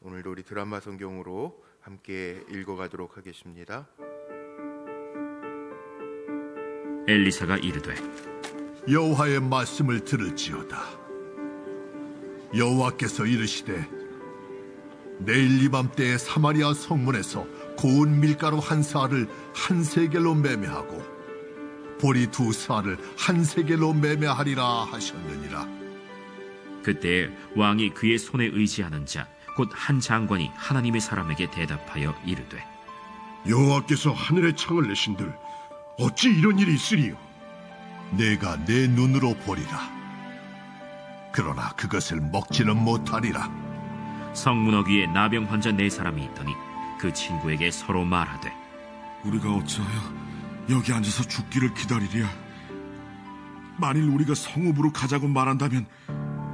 오늘도 우리 드라마 성경으로 함께 읽어가도록 하겠습니다. 엘리사가 이르되 여호와의 말씀을 들을지어다. 여호와께서 이르시되 내일 이맘때에 사마리아 성문에서 고운 밀가루 한 사알을 한 세겔로 매매하고 보리 두 사알을 한 세겔로 매매하리라 하셨느니라. 그때에 왕이 그의 손에 의지하는 자 곧 한 장관이 하나님의 사람에게 대답하여 이르되 여호와께서 하늘의 창을 내신들 어찌 이런 일이 있으리요? 내가 내 눈으로 보리라. 그러나 그것을 먹지는 못하리라. 성문 어귀에 나병 환자 네 사람이 있더니 그 친구에게 서로 말하되 우리가 어찌하여 여기 앉아서 죽기를 기다리랴? 만일 우리가 성읍으로 가자고 말한다면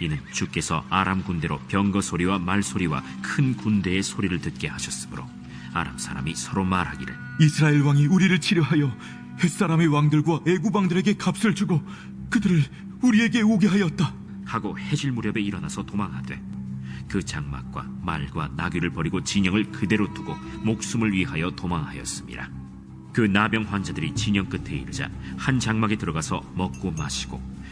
이는 주께서 아람 군대로 병거 소리와 말 소리와 큰 군대의 소리를 듣게 하셨으므로 아람 사람이 서로 말하기를 이스라엘 왕이 우리를 치료하여 햇사람의 왕들과 애굽 왕들에게 값을 주고 그들을 우리에게 오게 하였다. 하고 해질 무렵에 일어나서 도망하되 그 장막과 말과 나귀를 버리고 진영을 그대로 두고 목숨을 위하여 도망하였습니다. 그 나병 환자들이 진영 끝에 이르자 한 장막에 들어가서 먹고 마시고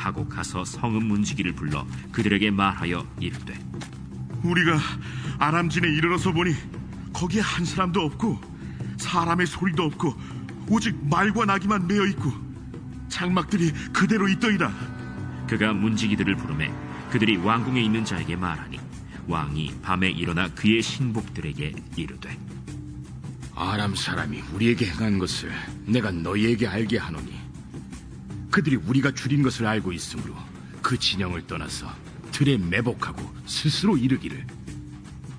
하고 가서 성읍 문지기를 불러 그들에게 말하여 이르되 우리가 아람진에 이르러서 보니 거기에 한 사람도 없고 사람의 소리도 없고 오직 말과 나귀만 메어 있고 장막들이 그대로 있더이다. 그가 문지기들을 부르매 그들이 왕궁에 있는 자에게 말하니 왕이 밤에 일어나 그의 신복들에게 이르되 아람 사람이 우리에게 행한 것을 내가 너희에게 알게 하노니 그들이 우리가 줄인 것을 알고 있으므로 그 진영을 떠나서 들에 매복하고 스스로 이르기를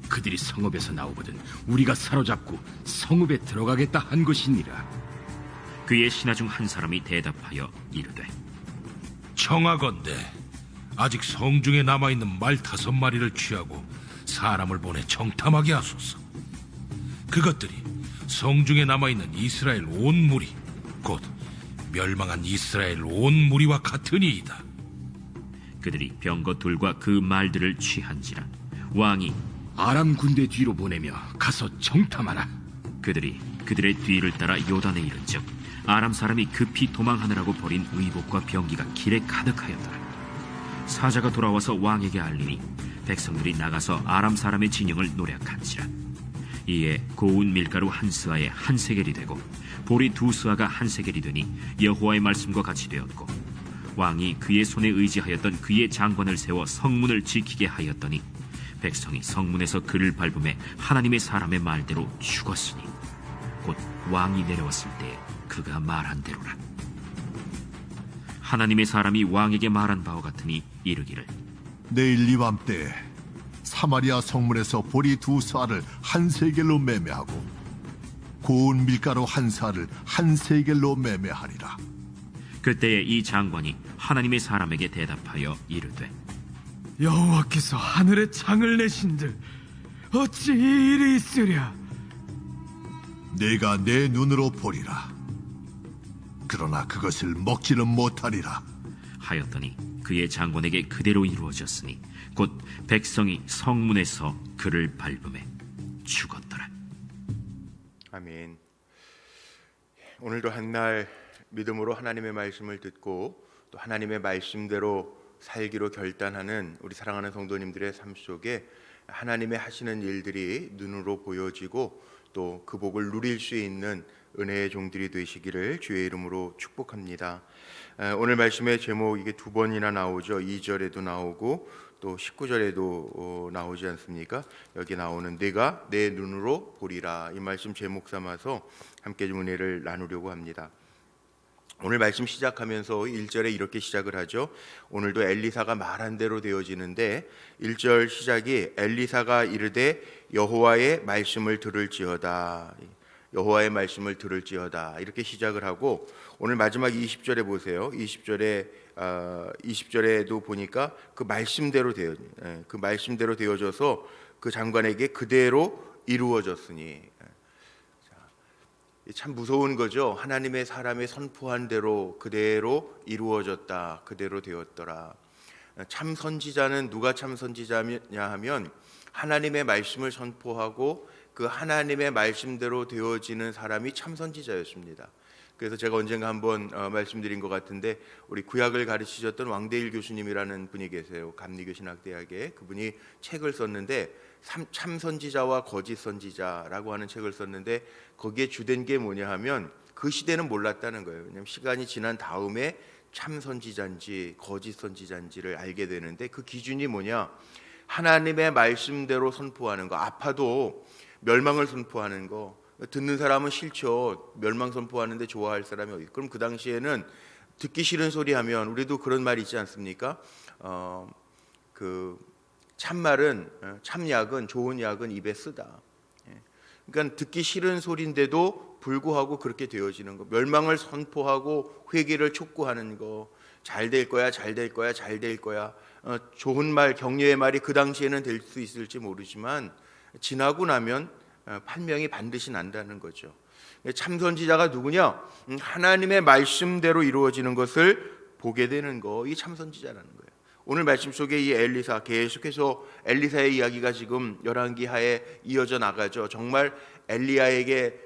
그들이 성읍에서 나오거든 우리가 사로잡고 성읍에 들어가겠다 한 것이니라 그의 신하 중 한 사람이 대답하여 이르되 청하건대 아직 성중에 남아있는 말 다섯 마리를 취하고 사람을 보내 정탐하게 하소서. 그것들이 성중에 남아있는 이스라엘 온 무리 곧 멸망한 이스라엘 온 무리와 같으니이다. 그들이 병거 둘과 그 말들을 취한지라. 왕이 아람 군대 뒤로 보내며 가서 정탐하라. 그들이 그들의 뒤를 따라 요단에 이른즉 아람 사람이 급히 도망하느라고 버린 의복과 병기가 길에 가득하였더라. 사자가 돌아와서 왕에게 알리니 백성들이 나가서 아람 사람의 진영을 노략한지라 이에 고운 밀가루 한 스아에 한 세겔이 되고 보리 두 스아가 한 세겔이 되니 여호와의 말씀과 같이 되었고 왕이 그의 손에 의지하였던 그의 장관을 세워 성문을 지키게 하였더니 백성이 성문에서 그를 밟음에 하나님의 사람의 말대로 죽었으니 곧 왕이 내려왔을 때 그가 말한 대로라. 하나님의 사람이 왕에게 말한 바와 같으니 이르기를 내일 이맘때에 사마리아 성문에서 보리 두 사알을 한 세겔로 매매하고 고운 밀가루 한 사알을 한 세겔로 매매하리라. 그때에 이 장관이 하나님의 사람에게 대답하여 이르되 여호와께서 하늘에 창을 내신들 어찌 이 일이 있으랴? 내가 내 눈으로 보리라. 그러나 그것을 먹지는 못하리라. 하였더니 그의 장관에게 그대로 이루어졌으니 곧 백성이 성문에서 그를 밟음에 죽었더라 아멘. 오늘도 한날 믿음으로 하나님의 말씀을 듣고 또 하나님의 말씀대로 살기로 결단하는 우리 사랑하는 성도님들의 삶 속에 하나님의 하시는 일들이 눈으로 보여지고 또 그 복을 누릴 수 있는 은혜의 종들이 되시기를 주의 이름으로 축복합니다. 에, 오늘 말씀의 제목 이게 두 번이나 나오죠. 2절에도 나오고 또 19절에도 어, 나오지 않습니까? 여기 나오는 내가 내 눈으로 보리라 이 말씀 제목 삼아서 함께 좀 은혜를 나누려고 합니다. 오늘 말씀 시작하면서 1절에 이렇게 시작을 하죠. 오늘도 엘리사가 말한 대로 되어지는데 1절 시작이 엘리사가 이르되 여호와의 말씀을 들을지어다. 여호와의 말씀을 들을지어다. 이렇게 시작을 하고 오늘 마지막 20절에 보세요. 20절에 어, 20절에도 보니까 그 말씀대로 되어 예, 그 말씀대로 되어져서 그 장관에게 그대로 이루어졌으니 참 무서운 거죠. 하나님의 사람의 선포한 대로 그대로 이루어졌다. 그대로 되었더라. 참 선지자는 누가 참 선지자냐 하면 하나님의 말씀을 선포하고 그 하나님의 말씀대로 되어지는 사람이 참 선지자였습니다. 그래서 제가 언젠가 한번 어, 말씀드린 것 같은데 우리 구약을 가르치셨던 왕대일 교수님이라는 분이 계세요. 감리교 신학대학에 그분이 책을 썼는데 참, 참 선지자와 거짓 선지자라고 하는 책을 썼는데 거기에 주된 게 뭐냐 하면 그 시대는 몰랐다는 거예요. 왜냐하면 시간이 지난 다음에 참 선지자인지 거짓 선지자인지를 알게 되는데 그 기준이 뭐냐? 하나님의 말씀대로 선포하는 거. 아파도 멸망을 선포하는 거. 듣는 사람은 싫죠. 멸망 선포하는데 좋아할 사람이 어디? 그럼 그 당시에는 듣기 싫은 소리 하면 우리도 그런 말 있지 않습니까? 어, 그 참말은 어, 참약은 좋은 약은 입에 쓰다. 예. 그러니까 듣기 싫은 소리인데도 불구하고 그렇게 되어지는 거. 멸망을 선포하고 회개를 촉구하는 거. 잘 될 거야, 잘 될 거야, 잘 될 거야. 어, 좋은 말, 격려의 말이 그 당시에는 될 수 있을지 모르지만 지나고 나면 어, 판명이 반드시 난다는 거죠. 참 선지자가 누구냐? 음, 하나님의 말씀대로 이루어지는 것을 보게 되는 거. 이 참 선지자라는 거예요. 오늘 말씀 속에 이 엘리사 계속해서 엘리사의 이야기가 지금 열왕기하에 이어져 나가죠. 정말 엘리야에게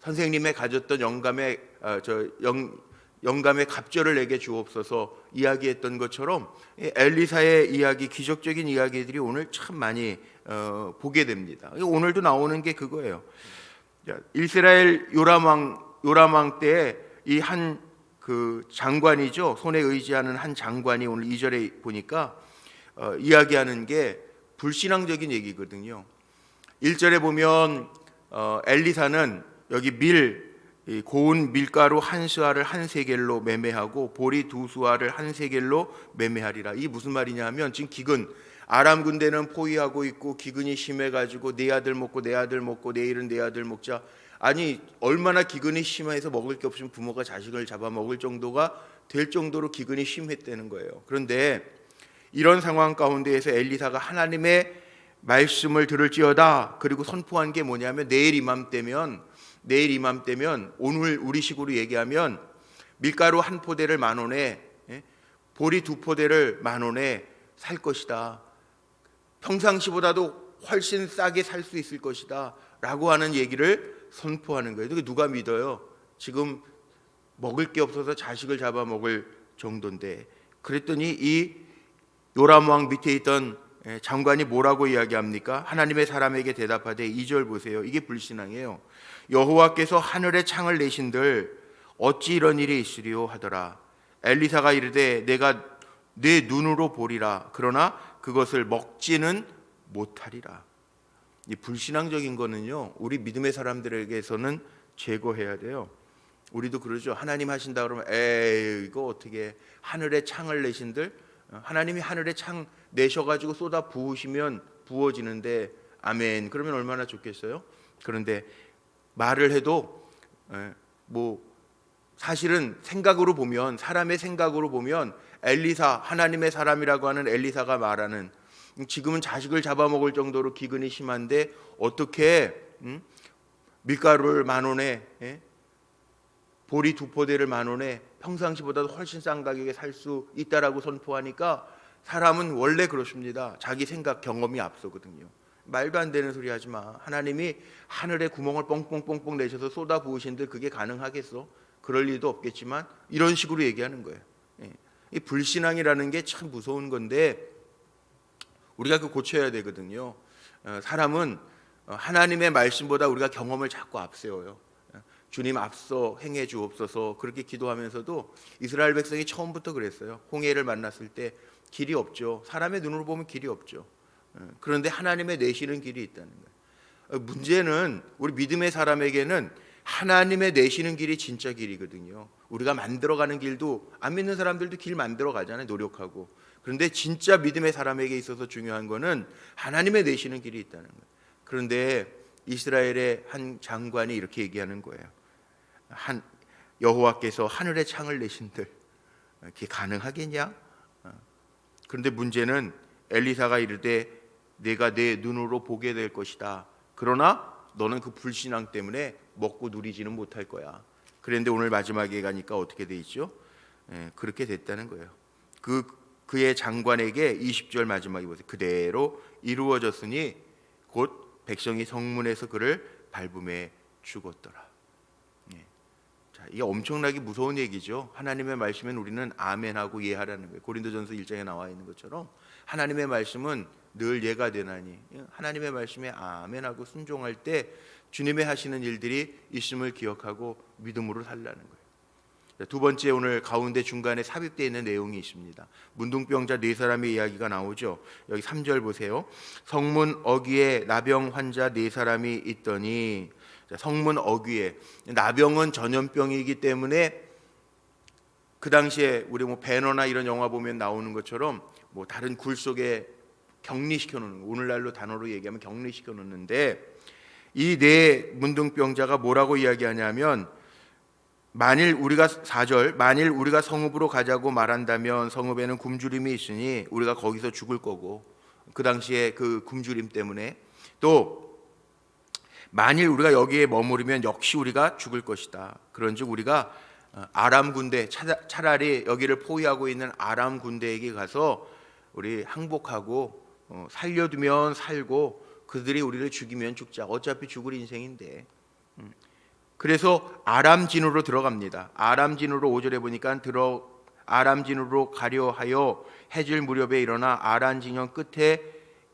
선생님의 가졌던 영감의 어, 저 영, 영감의 갑절을 내게 주옵소서 이야기했던 것처럼 이 엘리사의 이야기 기적적인 이야기들이 오늘 참 많이 어, 보게 됩니다. 오늘도 나오는 게 그거예요. 자, 이스라엘 요람 왕 요람 왕때이한 그 장관이죠 손에 의지하는 한 장관이 오늘 2절에 보니까 어, 이야기하는 게 불신앙적인 얘기거든요. 1절에 보면 어, 엘리사는 여기 밀이 고운 밀가루 한 수알을 한 세겔로 매매하고 보리 두 수알을 한 세겔로 매매하리라. 이 무슨 말이냐 하면 지금 기근 아람 군대는 포위하고 있고 기근이 심해 가지고 내 아들 먹고 내 아들 먹고 내일은 내 아들 먹자. 아니 얼마나 기근이 심해서 먹을 게 없으면 부모가 자식을 잡아 먹을 정도가 될 정도로 기근이 심했다는 거예요. 그런데 이런 상황 가운데에서 엘리사가 하나님의 말씀을 들을지어다 그리고 선포한 게 뭐냐면 내일 이맘때면 내일 이맘때면 오늘 우리식으로 얘기하면 밀가루 한 포대를 만 원에 예? 보리 두 포대를 만 원에 살 것이다. 평상시보다도 훨씬 싸게 살 수 있을 것이다 라고 하는 얘기를 선포하는 거예요. 그게 누가 믿어요? 지금 먹을 게 없어서 자식을 잡아 먹을 정도인데 그랬더니 이 요람 왕 밑에 있던 예, 장관이 뭐라고 이야기합니까? 하나님의 사람에게 대답하되 2절 보세요. 이게 불신앙이에요. 여호와께서 하늘에 창을 내신들 어찌 이런 일이 있으리요 하더라. 엘리사가 이르되 내가 내 눈으로 보리라. 그러나 그것을 먹지는 못하리라. 이 불신앙적인 거는요. 우리 믿음의 사람들에게서는 제거해야 돼요. 우리도 그러죠. 하나님 하신다 그러면 에이 이거 어떻게 하늘에 창을 내신들 어, 하나님이 하늘에 창 내셔가지고 쏟아 부으시면 부어지는데 아멘. 그러면 얼마나 좋겠어요? 그런데 말을 해도 에, 뭐 사실은 생각으로 보면 사람의 생각으로 보면 엘리사 하나님의 사람이라고 하는 엘리사가 말하는 지금은 자식을 잡아먹을 정도로 기근이 심한데 어떻게 음? 밀가루를 만 원에 예? 보리 두 포대를 만 원에 평상시보다도 훨씬 싼 가격에 살 수 있다라고 선포하니까 사람은 원래 그렇습니다. 자기 생각 경험이 앞서거든요. 말도 안 되는 소리 하지 마. 하나님이 하늘에 구멍을 뻥뻥뻥뻥 내셔서 쏟아 부으신들 그게 가능하겠어? 그럴 리도 없겠지만 이런 식으로 얘기하는 거예요. 예. 이 불신앙이라는 게 참 무서운 건데 우리가 그 고쳐야 되거든요. 어, 사람은 어, 하나님의 말씀보다 우리가 경험을 자꾸 앞세워요. 어, 주님 앞서 행해 주옵소서 그렇게 기도하면서도 이스라엘 백성이 처음부터 그랬어요. 홍해를 만났을 때 길이 없죠. 사람의 눈으로 보면 길이 없죠. 어, 그런데 하나님의 내시는 길이 있다는 거예요. 어, 문제는 우리 믿음의 사람에게는 하나님의 내시는 길이 진짜 길이거든요. 우리가 만들어가는 길도 안 믿는 사람들도 길 만들어 가잖아요. 노력하고. 그런데 진짜 믿음의 사람에게 있어서 중요한 거는 하나님의 내시는 길이 있다는 거예요. 그런데 이스라엘의 한 장관이 이렇게 얘기하는 거예요. 한 여호와께서 하늘의 창을 내신들 그게 가능하겠냐? 어. 그런데 문제는 엘리사가 이르되 내가 내 눈으로 보게 될 것이다. 그러나 너는 그 불신앙 때문에 먹고 누리지는 못할 거야. 그런데 오늘 마지막에 가니까 어떻게 돼 있죠? 예, 그렇게 됐다는 거예요. 그 그의 장관에게 20절 마지막에 보세요. 그대로 이루어졌으니 곧 백성이 성문에서 그를 밟음에 죽었더라. 예. 자, 이게 엄청나게 무서운 얘기죠. 하나님의 말씀은 우리는 아멘하고 이해하라는 거예요. 고린도전서 1장에 나와 있는 것처럼 하나님의 말씀은 늘 예가 되나니 예, 하나님의 말씀에 아멘하고 순종할 때 주님의 하시는 일들이 있음을 기억하고 믿음으로 살라는 거예요. 자, 두 번째 오늘 가운데 중간에 삽입되어 있는 내용이 있습니다. 문둥병자 네 사람의 이야기가 나오죠. 여기 3절 보세요. 성문 어귀에 나병 환자 네 사람이 있더니 자, 성문 어귀에 나병은 전염병이기 때문에 그 당시에 우리 뭐 배너나 이런 영화 보면 나오는 것처럼 뭐 다른 굴 속에 격리시켜 놓는 거. 오늘날로 단어로 얘기하면 격리시켜 놓는데 이 네 문둥병자가 뭐라고 이야기하냐면 만일 우리가 4절 만일 우리가 성읍으로 가자고 말한다면 성읍에는 굶주림이 있으니 우리가 거기서 죽을 거고 그 당시에 그 굶주림 때문에 또 만일 우리가 여기에 머무르면 역시 우리가 죽을 것이다. 그런즉 우리가 어, 아람 군대 차- 차라리 여기를 포위하고 있는 아람 군대에게 가서 우리 항복하고 어, 살려두면 살고 그들이 우리를 죽이면 죽자. 어차피 죽을 인생인데. 음. 그래서 아람 진으로 들어갑니다. 아람 진으로 5절에 보니까 들어 아람 진으로 가려 하여 해질 무렵에 일어나 아란 진영 끝에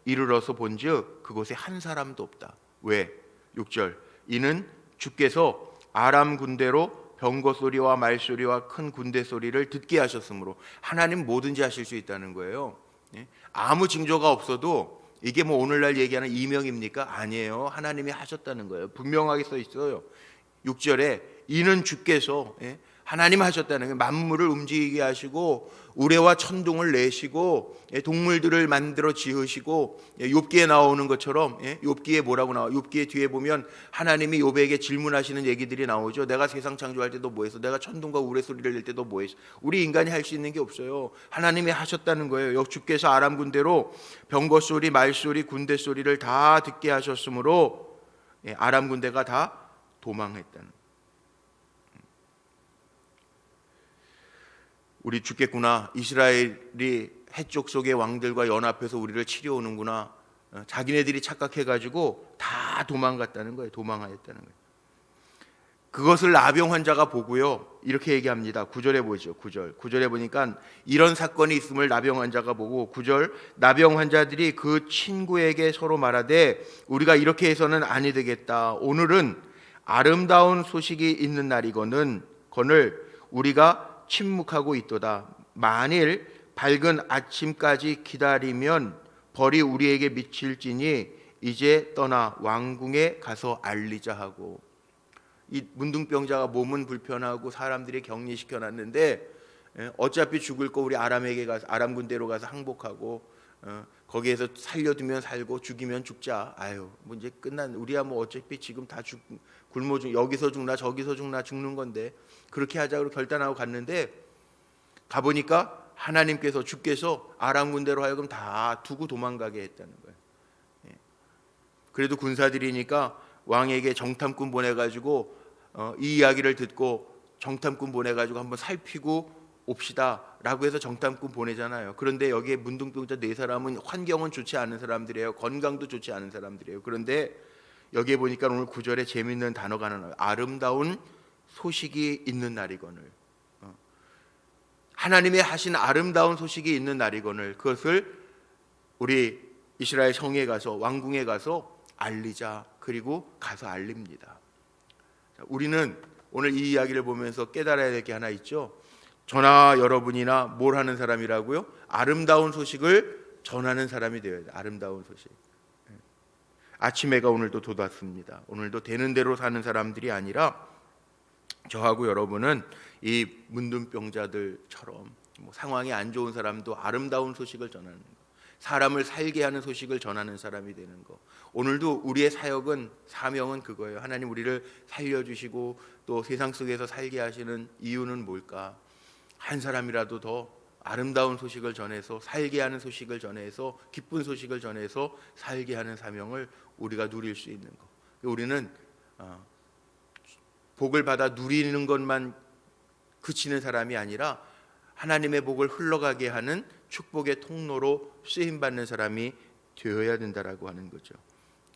이르러서 본즉 그곳에 한 사람도 없다. 왜? 6절. 이는 주께서 아람 군대로 병거 소리와 말 소리와 큰 군대 소리를 듣게 하셨으므로 하나님 뭐든지 하실 수 있다는 거예요. 예? 아무 징조가 없어도 이게 뭐 오늘날 얘기하는 이명입니까? 아니에요. 하나님이 하셨다는 거예요. 분명하게 써 있어요. 6절에 이는 주께서 예? 하나님 하셨다는 거예요. 만물을 움직이게 하시고 우레와 천둥을 내시고 예, 동물들을 만들어 지으시고 예, 욥기에 나오는 것처럼 예, 욥기에 뭐라고 나와? 욥기에 뒤에 보면 하나님이 욥에게 질문하시는 얘기들이 나오죠. 내가 세상 창조할 때도 뭐했어? 내가 천둥과 우레 소리를 낼 때도 뭐했어? 우리 인간이 할 수 있는 게 없어요. 하나님이 하셨다는 거예요. 역 주께서 아람 군대로 병거 소리, 말 소리, 군대 소리를 다 듣게 하셨으므로 예, 아람 군대가 다 도망했다는. 우리 죽겠구나. 이스라엘이 해쪽 속의 왕들과 연합해서 우리를 치려오는구나. 어, 자기네들이 착각해가지고 다 도망갔다는 거예요. 도망하였다는 거예요. 그것을 나병 환자가 보고요. 이렇게 얘기합니다. 9절에 보죠. 9절. 9절에 보니까 이런 사건이 있음을 나병 환자가 보고 9절 나병 환자들이 그 친구에게 서로 말하되 우리가 이렇게 해서는 아니 되겠다. 오늘은 아름다운 소식이 있는 날이거늘 거늘 우리가 침묵하고 있도다. 만일 밝은 아침까지 기다리면 벌이 우리에게 미칠지니 이제 떠나 왕궁에 가서 알리자 하고 이 문둥병자가 몸은 불편하고 사람들이 격리시켜 놨는데 예, 어차피 죽을 거 우리 아람에게 가서 아람 군대로 가서 항복하고 어, 거기에서 살려두면 살고 죽이면 죽자. 아유, 뭐 이제 끝난 우리야 뭐 어차피 지금 다 죽, 굶어 죽 여기서 죽나 저기서 죽나 죽는 건데 그렇게 하자고 결단하고 갔는데 가 보니까 하나님께서 주께서 아람 군대로 하여금 다 두고 도망가게 했다는 거예요. 예. 그래도 군사들이니까 왕에게 정탐꾼 보내가지고 어, 이 이야기를 듣고 정탐꾼 보내가지고 한번 살피고 옵시다라고 해서 정탐꾼 보내잖아요. 그런데 여기에 문둥병자 네 사람은 환경은 좋지 않은 사람들이에요. 건강도 좋지 않은 사람들이에요. 그런데 여기에 보니까 오늘 구절에 재미있는 단어가 하나 나와요. 아름다운 소식이 있는 날이거늘. 어. 하나님의 하신 아름다운 소식이 있는 날이거늘 그것을 우리 이스라엘 성에 가서 왕궁에 가서 알리자 그리고 가서 알립니다. 자, 우리는 오늘 이 이야기를 보면서 깨달아야 될 게 하나 있죠. 저나 여러분이나 뭘 하는 사람이라고요? 아름다운 소식을 전하는 사람이 되어야 돼. 아름다운 소식. 예. 아침 해가 오늘도 돋았습니다. 오늘도 되는 대로 사는 사람들이 아니라 저하고 여러분은 이 문둥병자들처럼 뭐 상황이 안 좋은 사람도 아름다운 소식을 전하는 거, 사람을 살게 하는 소식을 전하는 사람이 되는 거. 오늘도 우리의 사역은 사명은 그거예요. 하나님 우리를 살려 주시고 또 세상 속에서 살게 하시는 이유는 뭘까? 한 사람이라도 더 아름다운 소식을 전해서 살게 하는 소식을 전해서 기쁜 소식을 전해서 살게 하는 사명을 우리가 누릴 수 있는 거. 우리는 어, 복을 받아 누리는 것만 그치는 사람이 아니라 하나님의 복을 흘러가게 하는 축복의 통로로 쓰임 받는 사람이 되어야 된다라고 하는 거죠.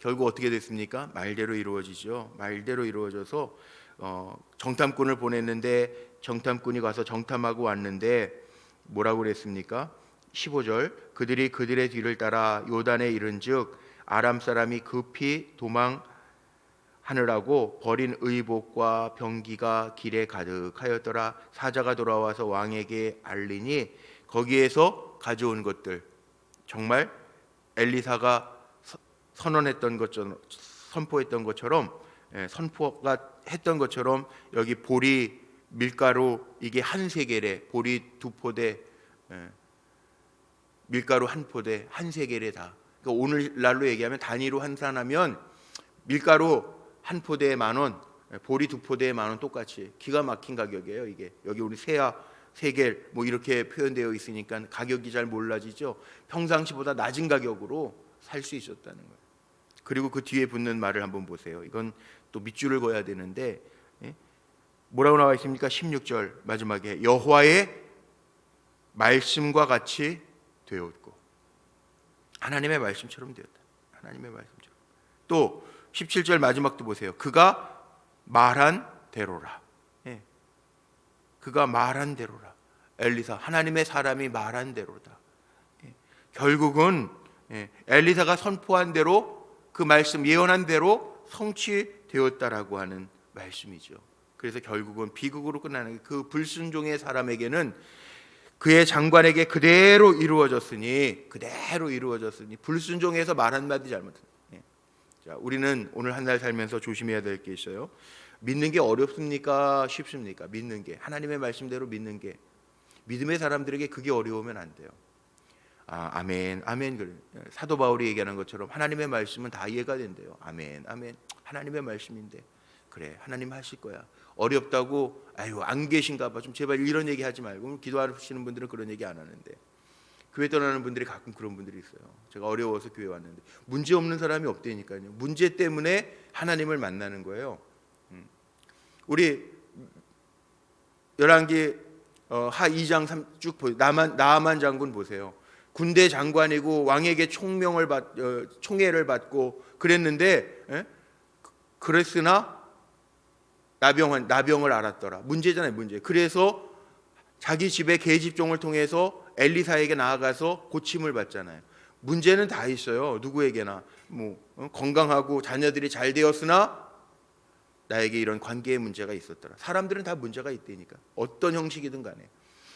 결국 어떻게 됐습니까? 말대로 이루어지죠. 말대로 이루어져서 어, 정탐꾼을 보냈는데 정탐꾼이 가서 정탐하고 왔는데 뭐라고 그랬습니까? 15절 그들이 그들의 뒤를 따라 요단에 이른즉 아람 사람이 급히 도망하느라고 버린 의복과 병기가 길에 가득하였더라 사자가 돌아와서 왕에게 알리니 거기에서 가져온 것들 정말 엘리사가 서- 선언했던 것처럼 선포했던 것처럼 예, 선포가 했던 것처럼 여기 보리 밀가루 이게 한 세겔에 보리 두 포대 예, 밀가루 한 포대 한 세겔에 다 그러니까 오늘날로 얘기하면 단위로 환산하면 밀가루 한 포대에 만 원, 예, 보리 두 포대에 만 원 똑같이 기가 막힌 가격이에요. 이게 여기 우리 세아 세겔 뭐 이렇게 표현되어 있으니까 가격이 잘 몰라지죠. 평상시보다 낮은 가격으로 살 수 있었다는 거예요. 그리고 그 뒤에 붙는 말을 한번 보세요. 이건 또 밑줄을 그어야 되는데 예? 뭐라고 나와 있습니까? 16절 마지막에 여호와의 말씀과 같이 되었고 하나님의 말씀처럼 되었다. 하나님의 말씀처럼. 또 17절 마지막도 보세요. 그가 말한 대로라. 예. 그가 말한 대로라. 엘리사 하나님의 사람이 말한 대로다. 예. 결국은 예, 엘리사가 선포한 대로 그 말씀 예언한 대로 성취되었다라고 하는 말씀이죠. 그래서 결국은 비극으로 끝나는 그 불순종의 사람에게는 그의 장관에게 그대로 이루어졌으니 그대로 이루어졌으니 불순종해서 말 한마디 잘못. 예. 자, 우리는 오늘 한 날 살면서 조심해야 될 게 있어요. 믿는 게 어렵습니까? 쉽습니까? 믿는 게 하나님의 말씀대로 믿는 게 믿음의 사람들에게 그게 어려우면 안 돼요. 아, 아멘, 아멘. 사도 바울이 얘기하는 것처럼 하나님의 말씀은 다 이해가 된대요. 아멘, 아멘. 하나님의 말씀인데 그래, 하나님 하실 거야. 어렵다고 아유 안 계신가 봐. 좀 제발 이런 얘기 하지 말고 기도하시는 분들은 그런 얘기 안 하는데 교회 떠나는 분들이 가끔 그런 분들이 있어요. 제가 어려워서 교회 왔는데 문제 없는 사람이 없다니까요. 문제 때문에 하나님을 만나는 거예요. 음. 우리 열왕기 어, 하 2장 3, 쭉 보세요. 나만 나만 장군 보세요. 군대 장관이고 왕에게 총명을 받 어, 총애를 받고 그랬는데 예? 그랬으나 나병은 나병을 알았더라. 문제잖아요, 문제. 그래서 자기 집에 계집종을 통해서 엘리사에게 나아가서 고침을 받잖아요. 문제는 다 있어요. 누구에게나 뭐 어, 건강하고 자녀들이 잘 되었으나 나에게 이런 관계의 문제가 있었더라. 사람들은 다 문제가 있다니까. 어떤 형식이든 간에.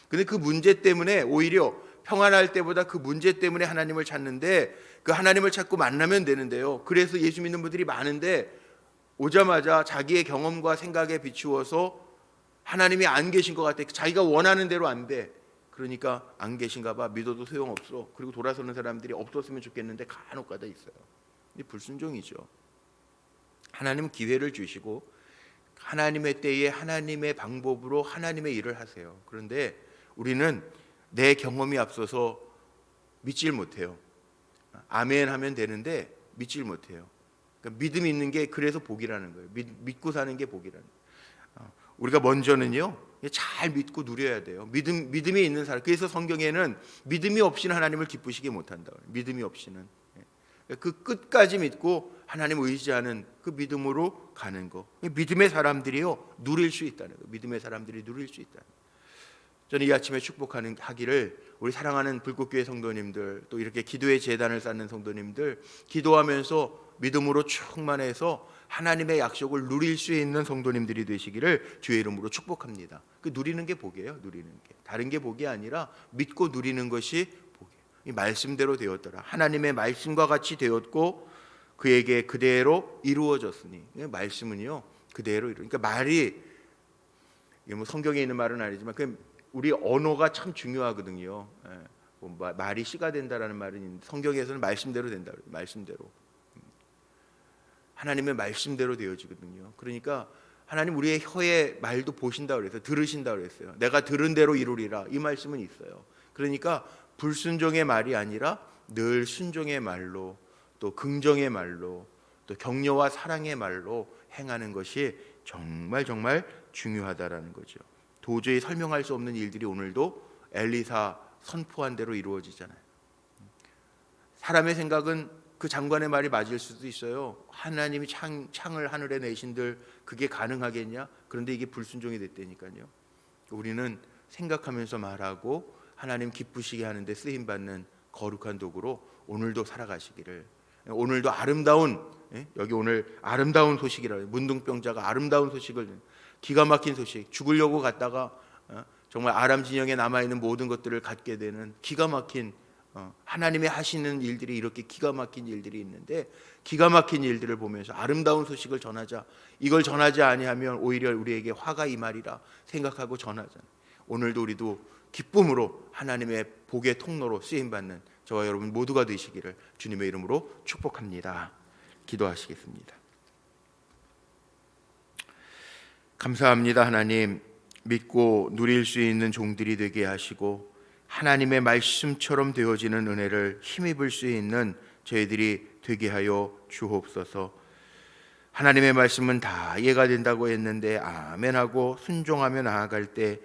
근데 그 문제 때문에 오히려 평안할 때보다 그 문제 때문에 하나님을 찾는데 그 하나님을 찾고 만나면 되는데요. 그래서 예수 믿는 분들이 많은데 오자마자 자기의 경험과 생각에 비추어서 하나님이 안 계신 것 같아. 자기가 원하는 대로 안 돼. 그러니까 안 계신가 봐. 믿어도 소용없어. 그리고 돌아서는 사람들이 없었으면 좋겠는데 간혹 가다 있어요. 이 불순종이죠. 하나님 기회를 주시고 하나님의 때에 하나님의 방법으로 하나님의 일을 하세요. 그런데 우리는 내 경험이 앞서서 믿질 못해요. 아멘 하면 되는데 믿질 못해요. 그러니까 믿음이 있는 게 그래서 복이라는 거예요. 믿, 믿고 사는 게 복이라는 거예요. 어, 우리가 먼저는요 잘 믿고 누려야 돼요. 믿음 믿음이 있는 사람. 그래서 성경에는 믿음이 없이는 하나님을 기쁘시게 못 한다. 믿음이 없이는 예. 그 끝까지 믿고 하나님 의지하는 그 믿음으로 가는 거. 믿음의 사람들이요 누릴 수 있다는 거. 믿음의 사람들이 누릴 수 있다. 저는 이 아침에 축복하는 하기를 우리 사랑하는 불꽃교회 성도님들 또 이렇게 기도의 재단을 쌓는 성도님들 기도하면서 믿음으로 충만해서 하나님의 약속을 누릴 수 있는 성도님들이 되시기를 주의 이름으로 축복합니다. 그 누리는 게 복이에요. 누리는 게 다른 게 복이 아니라 믿고 누리는 것이 복이에요. 이 말씀대로 되었더라. 하나님의 말씀과 같이 되었고 그에게 그대로 이루어졌으니 이 말씀은요 그대로 이루. 그러니까 말이 이게 뭐 성경에 있는 말은 아니지만 그 우리 언어가 참 중요하거든요. 예. 뭐 마- 말이 씨가 된다라는 말은 성경에서는 말씀대로 된다. 말씀대로. 음. 하나님의 말씀대로 되어지거든요. 그러니까 하나님 우리의 혀의 말도 보신다 그래서 들으신다 그랬어요. 내가 들은 대로 이루리라 이 말씀은 있어요. 그러니까 불순종의 말이 아니라 늘 순종의 말로 또 긍정의 말로 또 격려와 사랑의 말로 행하는 것이 정말 정말 중요하다라는 거죠. 도저히 설명할 수 없는 일들이 오늘도 엘리사 선포한 대로 이루어지잖아요. 사람의 생각은 그 장관의 말이 맞을 수도 있어요. 하나님이 창, 창을 하늘에 내신들 그게 가능하겠냐? 그런데 이게 불순종이 됐다니까요. 우리는 생각하면서 말하고 하나님 기쁘시게 하는데 쓰임 받는 거룩한 도구로 오늘도 살아가시기를 오늘도 아름다운 예? 여기 오늘 아름다운 소식이라 문둥병자가 아름다운 소식을 기가 막힌 소식 죽으려고 갔다가 어? 정말 아람 진영에 남아 있는 모든 것들을 갖게 되는 기가 막힌 어, 하나님의 하시는 일들이 이렇게 기가 막힌 일들이 있는데 기가 막힌 일들을 보면서 아름다운 소식을 전하자 이걸 전하지 아니하면 오히려 우리에게 화가 이 말이라 생각하고 전하잖아요. 오늘도 우리도 기쁨으로 하나님의 복의 통로로 쓰임 받는 저와 여러분 모두가 되시기를 주님의 이름으로 축복합니다. 기도하시겠습니다. 감사합니다 하나님 믿고 누릴 수 있는 종들이 되게 하시고 하나님의 말씀처럼 되어지는 은혜를 힘입을 수 있는 저희들이 되게 하여 주옵소서. 하나님의 말씀은 다 이해가 된다고 했는데 아멘 하고 순종하며 나아갈 때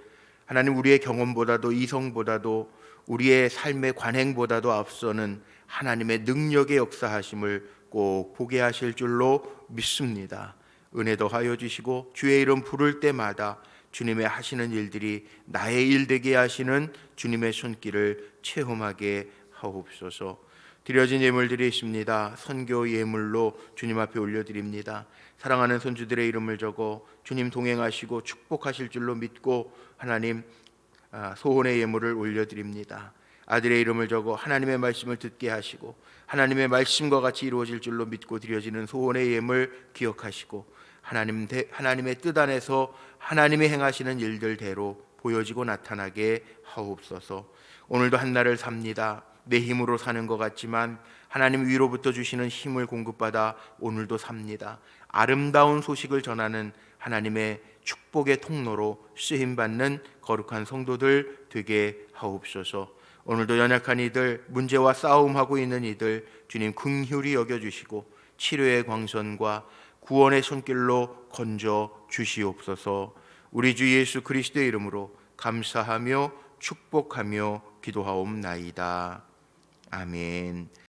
하나님 우리의 경험보다도 이성보다도 우리의 삶의 관행보다도 앞서는 하나님의 능력의 역사하심을 꼭 보게 하실 줄로 믿습니다. 은혜 더하여 주시고 주의 이름 부를 때마다 주님의 하시는 일들이 나의 일 되게 하시는 주님의 손길을 체험하게 하옵소서. 드려진 예물들이 있습니다. 선교 예물로 주님 앞에 올려드립니다. 사랑하는 손주들의 이름을 적어 주님 동행하시고 축복하실 줄로 믿고 하나님 아, 소원의 예물을 올려드립니다. 아들의 이름을 적어 하나님의 말씀을 듣게 하시고 하나님의 말씀과 같이 이루어질 줄로 믿고 드려지는 소원의 예물 기억하시고 하나님 대, 하나님의 뜻 안에서 하나님이 행하시는 일들대로 보여지고 나타나게 하옵소서. 오늘도 한 날을 삽니다. 내 힘으로 사는 것 같지만 하나님 위로부터 주시는 힘을 공급받아 오늘도 삽니다. 아름다운 소식을 전하는 하나님의 축복의 통로로 쓰임 받는 거룩한 성도들 되게 하옵소서. 오늘도 연약한 이들, 문제와 싸움하고 있는 이들 주님 긍휼히 여겨 주시고 치료의 광선과 구원의 손길로 건져 주시옵소서. 우리 주 예수 그리스도의 이름으로 감사하며 축복하며 기도하옵나이다. 아멘.